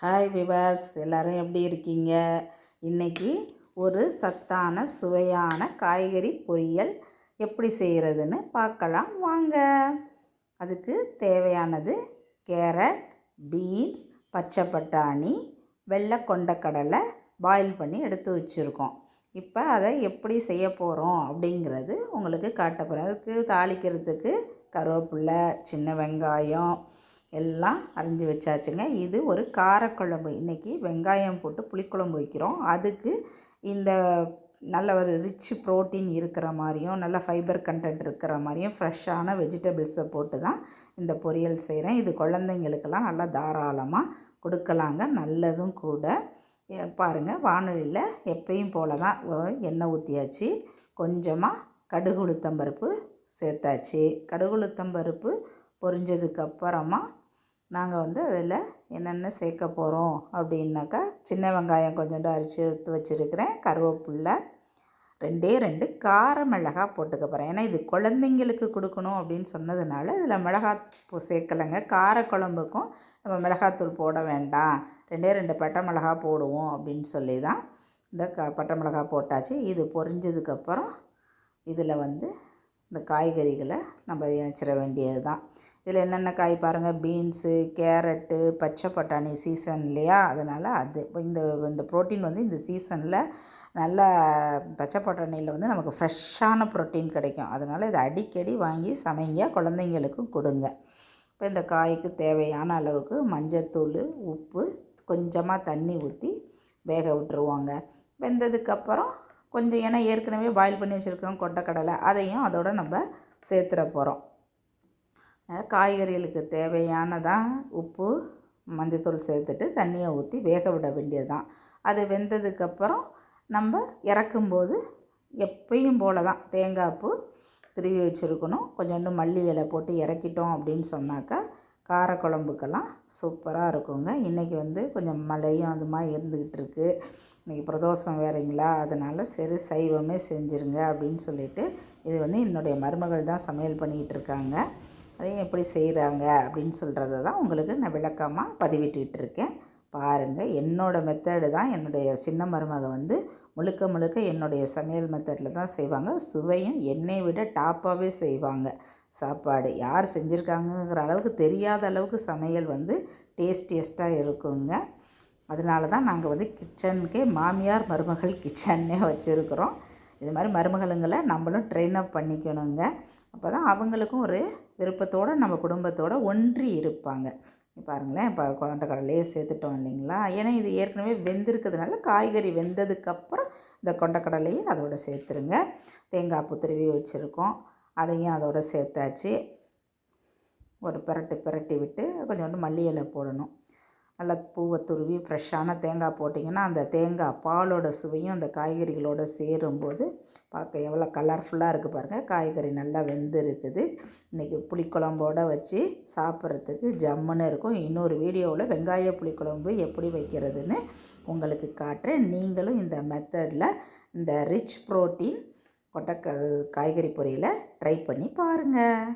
Hi விவாஸ் எல்லோரும் எப்படி இருக்கீங்க? இன்றைக்கி ஒரு சத்தான சுவையான காய்கறி பொரியல் எப்படி செய்கிறதுன்னு பார்க்கலாம். வாங்க. அதுக்கு தேவையானது கேரட் பீன்ஸ் பச்சை பட்டாணி வெள்ளை கொண்டக்கடலை பாயில் பண்ணி எடுத்து வச்சுருக்கோம். இப்போ அதை எப்படி செய்ய போகிறோம் அப்படிங்கிறது உங்களுக்கு காட்ட போகிறேன் அதுக்கு தாளிக்கிறதுக்கு கருவேப்பில்லை சின்ன வெங்காயம் எல்லாம் அரிஞ்சு வச்சாச்சுங்க. இது ஒரு காரக்குழம்பு. இன்றைக்கி வெங்காயம் போட்டு புளிக்குழம்பு வைக்கிறோம். அதுக்கு இந்த நல்ல ஒரு ரிச் ப்ரோட்டீன் இருக்கிற மாதிரியும் நல்ல ஃபைபர் கண்டென்ட் இருக்கிற மாதிரியும் ஃப்ரெஷ்ஷான வெஜிடபிள்ஸை போட்டு தான் இந்த பொரியல் செய்கிறேன் இது குழந்தைங்களுக்கெல்லாம் நல்லா தாராளமாக கொடுக்கலாங்க. நல்லதும் கூட. பாருங்கள் வானொலியில் எப்பயும் போல தான் எண்ணெய் ஊற்றியாச்சு கொஞ்சமாக கடுகு உளுத்தம்பருப்பு சேர்த்தாச்சு. கடுகு உளுத்தம்பருப்பு பொரிஞ்சதுக்கப்புறமா நாங்கள் வந்து அதில் என்னென்ன சேர்க்க போகிறோம் அப்படின்னாக்கா சின்ன வெங்காயம் கொஞ்சோண்டு அரிச்சு எடுத்து வச்சுருக்கிறேன். கருவேப்பில்லை ரெண்டே ரெண்டு கார மிளகா போட்டுக்க போகிறேன் ஏன்னா இது குழந்தைங்களுக்கு கொடுக்கணும் அப்படின்னு சொன்னதுனால இதில் மிளகாய் சேர்க்கலைங்க. கார குழம்புக்கும் நம்ம மிளகாத்தூள் போட வேண்டாம். ரெண்டே ரெண்டு பட்டை மிளகா போடுவோம் அப்படின்னு சொல்லி தான் இந்த க பட்டை மிளகா போட்டாச்சு. இது பொரிஞ்சதுக்கப்புறம் இதில் வந்து இந்த காய்கறிகளை நம்ம இணைச்சிட வேண்டியது தான் இதில் என்னென்ன காய் பாருங்கள் பீன்ஸு கேரட்டு பச்சை பட்டாணி சீசன் இல்லையா? அதனால் அது இந்த இந்த ப்ரோட்டீன் வந்து இந்த சீசனில் நல்ல பச்சை பட்டாணியில் வந்து நமக்கு ஃப்ரெஷ்ஷான ப்ரோட்டீன் கிடைக்கும். அதனால் இதை அடிக்கடி வாங்கி சமைங்க. குழந்தைங்களுக்கும் கொடுங்க. இப்போ இந்த காய்க்கு தேவையான அளவுக்கு மஞ்சத்தூள் உப்பு கொஞ்சமாக தண்ணி ஊற்றி வேக விட்டுருவாங்க. வெந்ததுக்கப்புறம் கொஞ்சம் ஏன்னா ஏற்கனவே பாயில் பண்ணி வச்சுருக்கோம் கொண்டக்கடலை. அதையும் அதோடு நம்ம சேர்த்துட போகிறோம் காய்கறிகளுக்கு தேவையானதான் உப்பு மஞ்சத்தூள் சேர்த்துட்டு தண்ணியை ஊற்றி வேக விட வேண்டியது தான் அது வெந்ததுக்கப்புறம் நம்ம இறக்கும்போது எப்பயும் போல தான் தேங்காய் பூ திருவி வச்சுருக்கணும். கொஞ்சோண்டு மல்லி இலை போட்டு இறக்கிட்டோம் அப்படின்னு சொன்னாக்கா காரக்குழம்புக்கெல்லாம் சூப்பராக இருக்குங்க. இன்றைக்கி வந்து கொஞ்சம் மழையும் அது மாதிரி இருந்துக்கிட்டு இருக்குது இன்றைக்கி பிரதோஷம் வேறீங்களா? அதனால் சரி சைவமே செஞ்சுருங்க அப்படின்னு சொல்லிவிட்டு இது வந்து என்னுடைய மருமகள் தான் சமையல் பண்ணிக்கிட்டு இருக்காங்க. அதையும் எப்படி செய்கிறாங்க அப்படின்னு சொல்கிறத தான் உங்களுக்கு நான் விளக்கமாக பதிவிட்டுக்கிட்டு இருக்கேன் பாருங்கள் என்னோடய மெத்தடு தான் என்னுடைய சின்ன மருமக வந்து முழுக்க முழுக்க என்னுடைய சமையல் மெத்தடில் தான் செய்வாங்க. சுவையும் என்னை விட டாப்பாகவே செய்வாங்க. சாப்பாடு யார் செஞ்சுருக்காங்கங்கிற அளவுக்கு தெரியாத அளவுக்கு சமையல் வந்து டேஸ்டியஸ்ட்டாக இருக்குங்க. அதனால தான் நாங்கள் வந்து கிச்சனுக்கே மாமியார் மருமகள் கிச்சன்னே வச்சுருக்குறோம். இது மாதிரி மருமகளுங்களை நம்மளும் ட்ரெயின் அப் பண்ணிக்கணுங்க. அப்போ தான் அவங்களுக்கும் ஒரு விருப்பத்தோடு நம்ம குடும்பத்தோடு ஒன்றி இருப்பாங்க. பாருங்களேன் இப்போ கொண்டக்கடலையே சேர்த்துட்டோம் இல்லைங்களா? ஏன்னா இது ஏற்கனவே வெந்திருக்கிறதுனால காய்கறி வெந்ததுக்கப்புறம் இந்த கொண்டக்கடலையை அதோடு சேர்த்துருங்க. தேங்காய் பூ திருவி வச்சுருக்கோம். அதையும் அதோடு சேர்த்தாச்சு. ஒரு பிரட்டு பிரட்டி விட்டு கொஞ்சோண்டு மல்லி இலை போடணும். நல்லா பூவை துருவி ஃப்ரெஷ்ஷான தேங்காய் போட்டிங்கன்னா அந்த தேங்காய் பாலோட சுவையும் அந்த காய்கறிகளோடு சேரும்போது பார்க்க எவ்வளோ கலர்ஃபுல்லாக இருக்குது பாருங்கள் காய்கறி நல்லா வெந்து இருக்குது இன்றைக்கி புளிக்குழம்போடு வச்சு சாப்பிட்றதுக்கு ஜம்முன்னு இருக்கும். இன்னொரு வீடியோவில் வெங்காய புளிக்குழம்பு எப்படி வைக்கிறதுன்னு உங்களுக்கு காட்டுறேன். நீங்களும் இந்த மெத்தடில் இந்த ரிச் ப்ரோட்டீன் கொட்டை காய்கறி பொரியலை ட்ரை பண்ணி பாருங்கள்